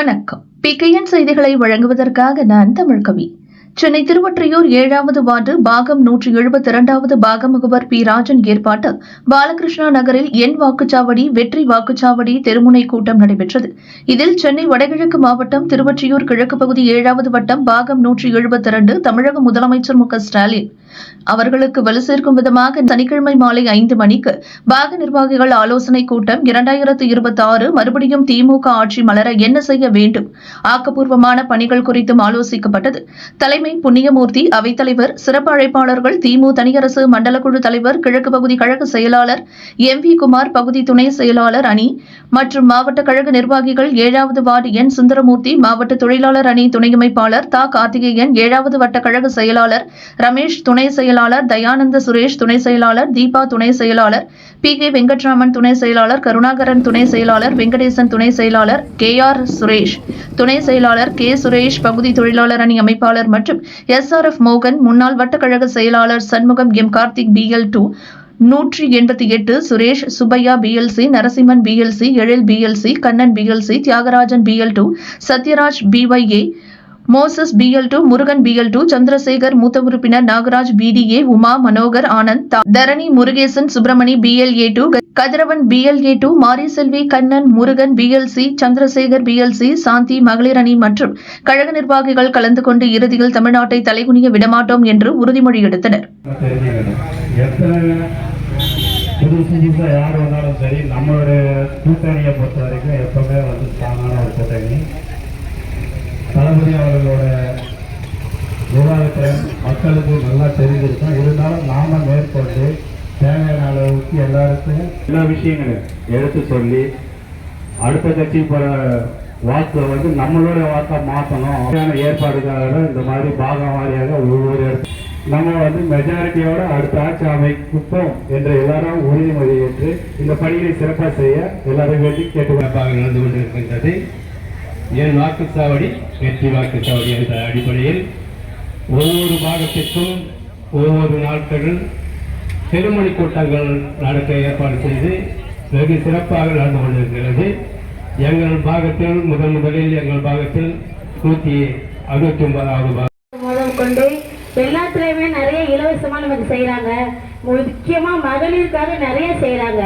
வணக்கம். பிகேஎன் செய்திகளை வழங்குவதற்காக நான் தமிழ்கவி சென்னை திருவொற்றியூர் ஏழாவது வார்டு பாகம் நூற்றி எழுபத்தி இரண்டாவது பாகமுகவர் பி. ராஜன் ஏற்பாட்டில் பாலகிருஷ்ணா நகரில் எண் வாக்குச்சாவடி வெற்றி வாக்குச்சாவடி தெருமுனை கூட்டம் நடைபெற்றது. இதில் சென்னை வடகிழக்கு மாவட்டம் திருவொற்றியூர் கிழக்கு பகுதி ஏழாவது வட்டம் பாகம் நூற்றி எழுபத்தி இரண்டு தமிழக முதலமைச்சர் மு. க. ஸ்டாலின் அவர்களுக்கு வலு சேர்க்கும் விதமாக சனிக்கிழமை மாலை ஐந்து மணிக்கு பாக நிர்வாகிகள் ஆலோசனை கூட்டம் இரண்டாயிரத்து இருபத்தி ஆறு மறுபடியும் திமுக ஆட்சி மலர என்ன செய்ய வேண்டும்? ஆக்கப்பூர்வமான பணிகள் குறித்தும் ஆலோசிக்கப்பட்டது. தலைமை புண்ணியமூர்த்தி அவைத்தலைவர் சிறப்பு அழைப்பாளர்கள் திமு தனியரசு மண்டல குழு தலைவர் கிழக்கு பகுதி கழக செயலாளர் எம். வி. குமார் பகுதி துணை செயலாளர் அணி மற்றும் மாவட்ட கழக நிர்வாகிகள் ஏழாவது வார்டு என். சுந்தரமூர்த்தி மாவட்ட தொழிலாளர் அணி துணை அமைப்பாளர் தா. கார்த்திகேயன் ஏழாவது வட்ட கழக செயலாளர் ரமேஷ் துணை செயலாளர் தயானந்த சுரேஷ் துணை செயலாளர் தீபா துணை செயலாளர் பி. கே. வெங்கட்ராமன் துணை செயலாளர் கருணாகரன் துணை செயலாளர் வெங்கடேசன் துணை செயலாளர் கே. ஆர். சுரேஷ் துணை செயலாளர் கே. சுரேஷ் பகுதி தொழிலாளர் அணி அமைப்பாளர் மற்றும் எஸ். ஆர். எஃப். மோகன் முன்னாள் வட்டக்கழக செயலாளர் Shanmugam M. Karthik BL two நூற்றி எண்பத்தி எட்டு Suresh Subbiah BLC Narasimhan BLC Ezhil BLC Kannan BLC Thiyagarajan BL two Sathyaraj BYA Moses BL two Murugan BL two Chandrasekar மூத்த உறுப்பினர் Nagaraj BDA Uma Manohar Anand Dharani Murugesan Subramani BLA two Kathiravan BLA two Mariselvi Kannan Murugan BLC Chandrasekar BLC Shanthi மகளிர் அணி மற்றும் கழக நிர்வாகிகள் கலந்து கொண்டு இறுதியில் தமிழ்நாட்டை தலைகுனிய விடமாட்டோம் என்று உறுதிமொழி எடுத்தனர். புதுசு புதுசாக யார் வந்தாலும் சரி நம்மளுடைய கூட்டணியை பொறுத்த வரைக்கும் எப்பவுமே வந்து ஸ்ட்ராங்கான ஒரு கூட்டணி தளபதி அவர்களோட விவாதத்தை மக்களுக்கு நல்லா தெரிஞ்சிருக்கும் இருந்தாலும் நாம மேற்கொண்டு தேவையான அளவுக்கு எல்லாருக்கும் எல்லா விஷயங்களும் எடுத்து சொல்லி அடுத்த கட்சி போகிற வாக்கை வந்து நம்மளோட வாக்கை மாற்றணும் அதுக்கான ஏற்பாடுக்காக இந்த மாதிரி பாகம் வாரியாக ஒவ்வொரு இடத்துல நம்ம வந்து மெஜாரிட்டியோட அடுத்த ஆட்சி அமைப்போம் என்று எல்லாரும் உறுதிமொழி ஏற்று இந்த பணியை சிறப்பாக செய்ய எல்லாரும் வேண்டி கேட்டு நடந்து கொண்டிருக்கின்றது என் வாக்குச்சாவடி? வெற்றி வாக்குச்சாவடி என்ற அடிப்படையில் ஒவ்வொரு பாகத்திற்கும் ஒவ்வொரு நாட்கள் திருமணி கூட்டங்கள் நடக்க ஏற்பாடு செய்து வெகு சிறப்பாக நடந்து கொண்டிருக்கிறது. எங்கள் பாகத்தில் முதன் முதலில் எங்கள் பாகத்தில் நூற்றி அறுபத்தி ஒன்பதாவது பாகம். முதல் கொண்டு எல்லாத்துலயுமே நிறைய இலவசமா நமக்கு செய்யறாங்க முக்கியமா மகளிருக்காக நிறைய செய்யறாங்க